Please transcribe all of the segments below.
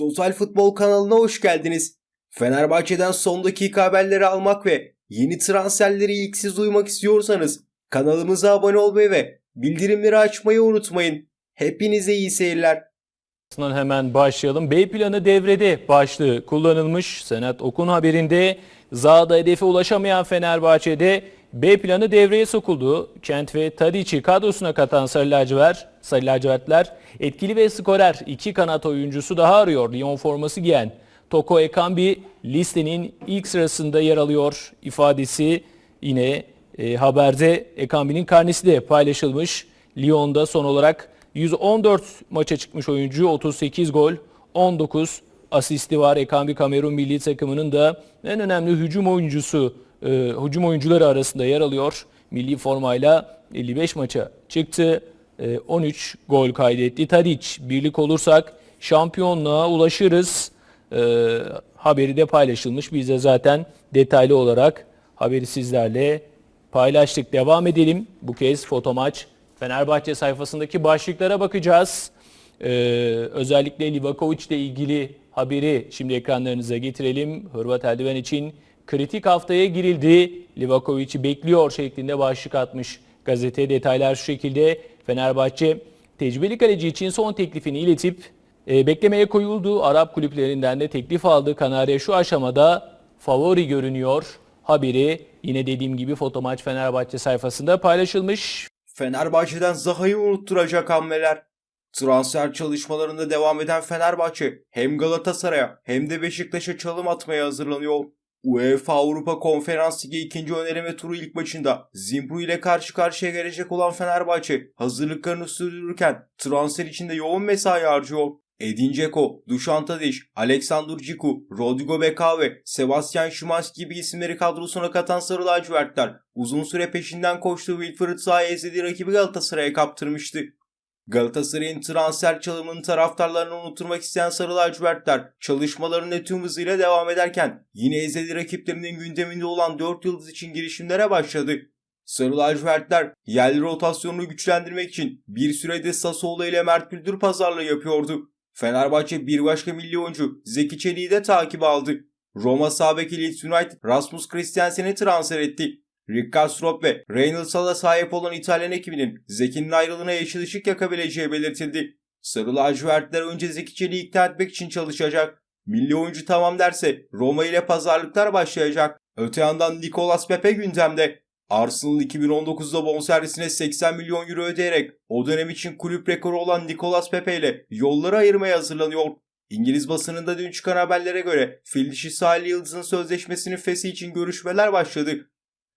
Total Futbol kanalına hoş geldiniz. Fenerbahçe'den son dakika haberleri almak ve yeni transferleri ilk siz duymak istiyorsanız kanalımıza abone olmayı ve bildirimleri açmayı unutmayın. Hepinize iyi seyirler. Hemen başlayalım. B planı devrede başlığı kullanılmış. Senat Okun haberinde Zaha'da hedefe ulaşamayan Fenerbahçe'de B planı devreye sokuldu. Kent ve Tadic'i kadrosuna katan Sarı Lacivert, Sarı Lacivertler etkili ve skorer iki kanat oyuncusu daha arıyor. Lyon forması giyen Toko Ekambi listenin ilk sırasında yer alıyor ifadesi yine e, haberde Ekambi'nin karnesi de paylaşılmış. Lyon'da son olarak 114 maça çıkmış oyuncu 38 gol 19 asisti var. Ekambi Kamerun milli takımının da en önemli hücum oyuncusu e, hücum oyuncuları arasında yer alıyor. Milli formayla 55 maça çıktı. E, 13 gol kaydetti. Tadic birlik olursak şampiyonluğa ulaşırız. E, haberi de paylaşılmış. Biz de zaten detaylı olarak haberi sizlerle paylaştık. Devam edelim. Bu kez foto maç Fenerbahçe sayfasındaki başlıklara bakacağız. Ee, özellikle Livakovic ile ilgili haberi şimdi ekranlarınıza getirelim. Hırvat eldiven için kritik haftaya girildi. Livakovic'i bekliyor şeklinde başlık atmış gazete. Detaylar şu şekilde. Fenerbahçe tecrübeli kaleci için son teklifini iletip e, beklemeye koyuldu. Arap kulüplerinden de teklif aldı. Kanarya şu aşamada favori görünüyor. Haberi yine dediğim gibi Fotomaç Fenerbahçe sayfasında paylaşılmış. Fenerbahçe'den Zaha'yı unutturacak hamleler. Transfer çalışmalarında devam eden Fenerbahçe hem Galatasaray'a hem de Beşiktaş'a çalım atmaya hazırlanıyor. UEFA Avrupa Konferans Ligi ikinci önereme turu ilk maçında Zimbru ile karşı karşıya gelecek olan Fenerbahçe hazırlıklarını sürdürürken transfer içinde yoğun mesai harcıyor. Edin Dzeko, Dušan Tadić, Aleksandr Ciku, Rodrigo Beka ve Sebastian Szymanski gibi isimleri kadrosuna katan Sarı Lacivertler uzun süre peşinden koştuğu Wilfried Zaha ezdiği rakibi Galatasaray'a kaptırmıştı. Galatasaray'ın transfer çalımını taraftarlarını unutturmak isteyen Sarı Lacivertler çalışmalarına tüm hızıyla devam ederken yine ezeli rakiplerinin gündeminde olan 4 yıldız için girişimlere başladı. Sarı lacivertler yerli rotasyonunu güçlendirmek için bir sürede Sassuolo ile Mert Müldür pazarlığı yapıyordu. Fenerbahçe bir başka milli oyuncu Zeki Çelik'i de takip aldı. Roma sağ beki Leeds United Rasmus Christensen'i transfer etti. Rick Kastrop ve Reynolds'a da sahip olan İtalyan ekibinin Zeki'nin ayrılığına yeşil ışık yakabileceği belirtildi. Sarı lacivertler önce Zeki Çelik'i ikna etmek için çalışacak. Milli oyuncu tamam derse Roma ile pazarlıklar başlayacak. Öte yandan Nicolas Pepe gündemde. Arsenal 2019'da bonservisine 80 milyon euro ödeyerek o dönem için kulüp rekoru olan Nicolas Pepe ile yolları ayırmaya hazırlanıyor. İngiliz basınında dün çıkan haberlere göre fil dişi Yıldız'ın sözleşmesinin fesi için görüşmeler başladı.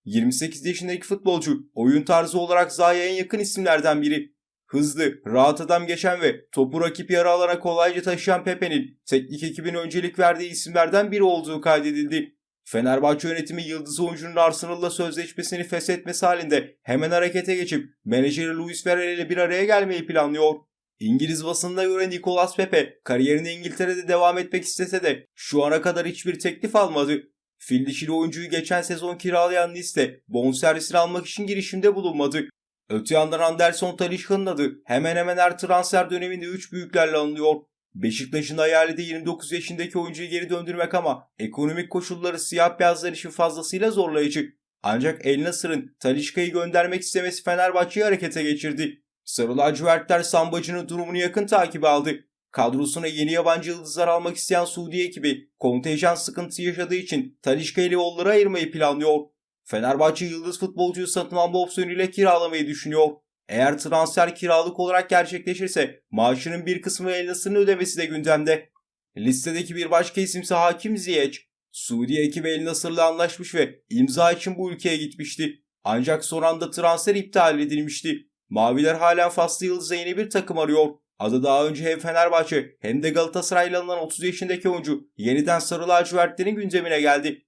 28 yaşındaki futbolcu oyun tarzı olarak Zaha'ya en yakın isimlerden biri. Hızlı, rahat adam geçen ve topu rakip yarı alana kolayca taşıyan Pepe'nin teknik ekibin öncelik verdiği isimlerden biri olduğu kaydedildi. Fenerbahçe yönetimi Yıldız oyuncunun Arsenal'la sözleşmesini feshetmesi halinde hemen harekete geçip menajeri Luis Ferrer ile bir araya gelmeyi planlıyor. İngiliz basınına göre Nicolas Pepe kariyerine İngiltere'de devam etmek istese de şu ana kadar hiçbir teklif almadı. Fil dişili oyuncuyu geçen sezon kiralayan liste bonservisini almak için girişimde bulunmadı. Öte yandan Anderson Talişka'nın adı hemen hemen her transfer döneminde 3 büyüklerle anılıyor. Beşiktaş'ın hayali de 29 yaşındaki oyuncuyu geri döndürmek ama ekonomik koşulları siyah beyazlar için fazlasıyla zorlayıcı. Ancak El Nasır'ın Talişka'yı göndermek istemesi Fenerbahçe'yi harekete geçirdi. Sarı lacivertler Sambacı'nın durumunu yakın takip aldı. Kadrosuna yeni yabancı yıldızlar almak isteyen Suudi ekibi kontenjan sıkıntısı yaşadığı için Talişka ile yolları ayırmayı planlıyor. Fenerbahçe yıldız futbolcuyu satın alma opsiyonuyla kiralamayı düşünüyor. Eğer transfer kiralık olarak gerçekleşirse maaşının bir kısmı El Nasır'ın ödemesi de gündemde. Listedeki bir başka isimse Hakim Ziyech. Suudi ekibi El Nasır'la anlaşmış ve imza için bu ülkeye gitmişti. Ancak son anda transfer iptal edilmişti. Maviler halen faslı yıldız'a yeni bir takım arıyor. Adı daha önce hem Fenerbahçe hem de Galatasaray'la alınan 30 yaşındaki oyuncu yeniden sarı lacivertlerin gündemine geldi.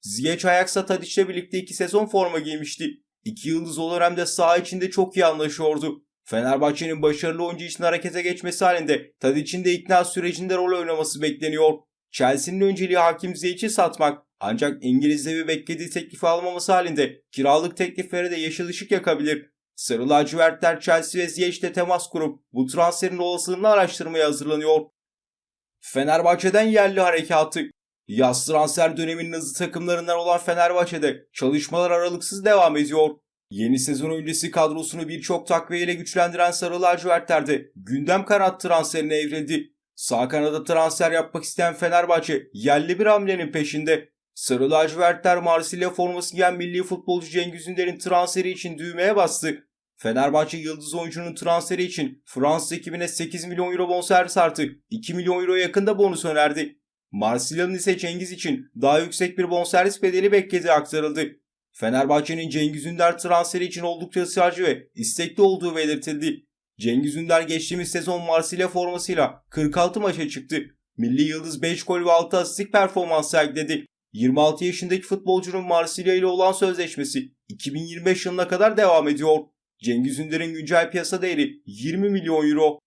Ziyech Ajax'la Tadic'le birlikte iki sezon forma giymişti. İki yıldız o dönemde saha içinde çok iyi anlaşıyordu. Fenerbahçe'nin başarılı oyuncu için harekete geçmesi halinde Tadic'in de ikna sürecinde rol oynaması bekleniyor. Chelsea'nin önceliği Hakim Ziyech'i satmak ancak İngiliz'de bir beklediği teklifi almaması halinde kiralık tekliflere de yeşil ışık yakabilir. Sarı lacivertler Chelsea ve Ziyech'le temas kurup bu transferin olasılığını araştırmaya hazırlanıyor. Fenerbahçe'den yerli harekatı. Yaz transfer döneminin hızlı takımlarından olan Fenerbahçe'de çalışmalar aralıksız devam ediyor. Yeni sezon öncesi kadrosunu birçok takviyeyle güçlendiren Sarı Lacivertler'de gündem kanat transferine evrildi. Sağ kanada transfer yapmak isteyen Fenerbahçe yerli bir hamlenin peşinde. Sarı lacivertler Marsilya forması giyen milli futbolcu Cengiz Ünder'in transferi için düğmeye bastı. Fenerbahçe yıldız oyuncunun transferi için Fransız ekibine 8 milyon euro bonservis artı 2 milyon euro yakında bonus önerdi. Marsilya'nın ise Cengiz için daha yüksek bir bonservis bedeli beklediği aktarıldı. Fenerbahçe'nin Cengiz Ünder transferi için oldukça ısrarcı ve istekli olduğu belirtildi. Cengiz Ünder geçtiğimiz sezon Marsilya formasıyla 46 maça çıktı. Milli Yıldız 5 gol ve 6 asistlik performans sergiledi. 26 yaşındaki futbolcunun Marsilya ile olan sözleşmesi 2025 yılına kadar devam ediyor. Cengiz Ünder'in güncel piyasa değeri 20 milyon euro.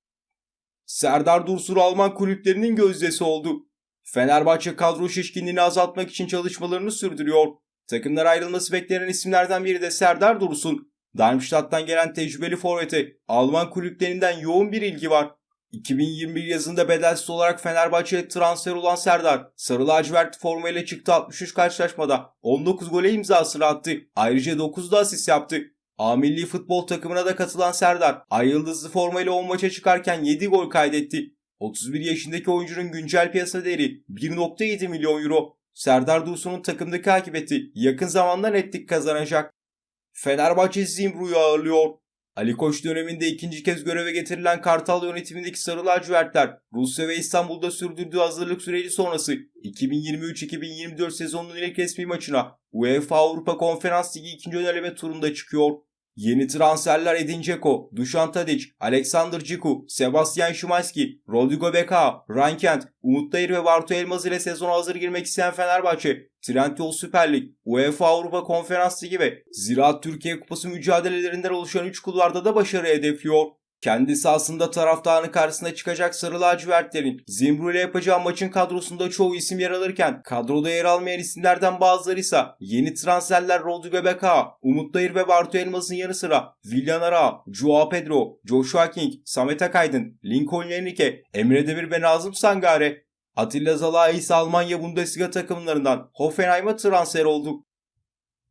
Serdar Dursun Alman kulüplerinin gözdesi oldu. Fenerbahçe kadro şişkinliğini azaltmak için çalışmalarını sürdürüyor. Takımlar ayrılması beklenen isimlerden biri de Serdar Dursun. Darmstadt'tan gelen tecrübeli forvete Alman kulüplerinden yoğun bir ilgi var. 2021 yazında bedelsiz olarak Fenerbahçe'ye transfer olan Serdar, Sarı lacivert formayla çıktı 63 karşılaşmada 19 gole imzasını attı. Ayrıca 9 da asist yaptı. A milli futbol takımına da katılan Serdar, ay yıldızlı formayla 10 maça çıkarken 7 gol kaydetti. 31 yaşındaki oyuncunun güncel piyasa değeri 1.7 milyon euro. Serdar Dursun'un takımdaki akıbeti yakın zamanda netlik kazanacak. Fenerbahçe Zimbru'yu ağırlıyor. Ali Koç döneminde ikinci kez göreve getirilen Kartal yönetimindeki Sarı Lacivertler, Rusya ve İstanbul'da sürdürdüğü hazırlık süreci sonrası 2023-2024 sezonunun ilk resmi maçına UEFA Avrupa Konferans Ligi ikinci öneleme turunda çıkıyor. Yeni transferler Edin Dzeko, Dušan Tadić, Alexander Ciku, Sebastian Szymański, Rodrigo Beka, Rankent, Umut Dayır ve Bartu Elmaz ile sezona hazır girmek isteyen Fenerbahçe, Trendyol Süper Lig, UEFA Avrupa Konferans Ligi ve Ziraat Türkiye Kupası mücadelelerinden oluşan 3 kulvarda da başarı hedefliyor. Kendi sahasında taraftarının karşısına çıkacak Sarı Lacivertlerin Zimbru ile yapacağı maçın kadrosunda çoğu isim yer alırken kadroda yer almayan isimlerden bazıları ise yeni transferler Rodrigo Beka, Umut Dayır ve Bartu Elmas'ın yanı sıra Villan Ara, Joao Pedro, Joshua King, Samet Akaydın, Lincoln Lenike, Emre Demir ve Nazım Sangare. Atilla Zalai ise Almanya Bundesliga takımlarından Hoffenheim'a transfer oldu.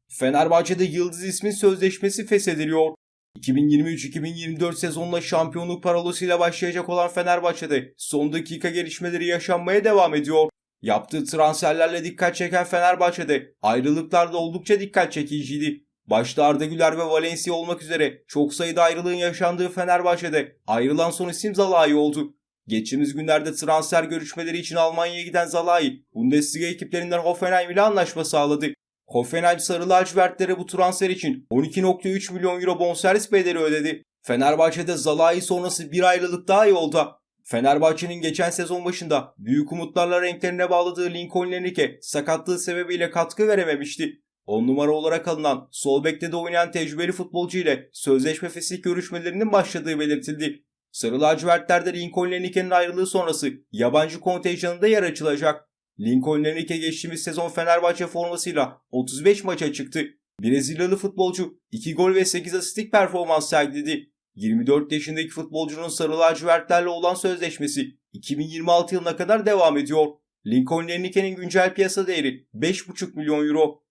Fenerbahçe'de Yıldız ismin sözleşmesi feshediliyor. 2023-2024 sezonla şampiyonluk parolosuyla başlayacak olan Fenerbahçe'de son dakika gelişmeleri yaşanmaya devam ediyor. Yaptığı transferlerle dikkat çeken Fenerbahçe'de ayrılıklar da oldukça dikkat çekiciydi. Başta Arda Güler ve Valencia olmak üzere çok sayıda ayrılığın yaşandığı Fenerbahçe'de ayrılan son isim Zalai oldu. Geçtiğimiz günlerde transfer görüşmeleri için Almanya'ya giden Zalai, Bundesliga ekiplerinden Hoffenheim ile anlaşma sağladı. Hoffenheim Sarı Lacivertlere bu transfer için 12.3 milyon euro bonservis bedeli ödedi. Fenerbahçe'de Zalai sonrası bir ayrılık daha yolda. Fenerbahçe'nin geçen sezon başında büyük umutlarla renklerine bağladığı Lincoln Lenike sakatlığı sebebiyle katkı verememişti. 10 numara olarak alınan sol bekte de oynayan tecrübeli futbolcu ile sözleşme fesih görüşmelerinin başladığı belirtildi. Sarı lacivertlerde Lincoln Lenike'nin ayrılığı sonrası yabancı kontenjanında yer açılacak. Lincoln Lenike geçtiğimiz sezon Fenerbahçe formasıyla 35 maça çıktı. Brezilyalı futbolcu 2 gol ve 8 asistlik performans sergiledi. 24 yaşındaki futbolcunun sarı lacivertlerle olan sözleşmesi 2026 yılına kadar devam ediyor. Lincoln Lenike'nin güncel piyasa değeri 5,5 milyon euro.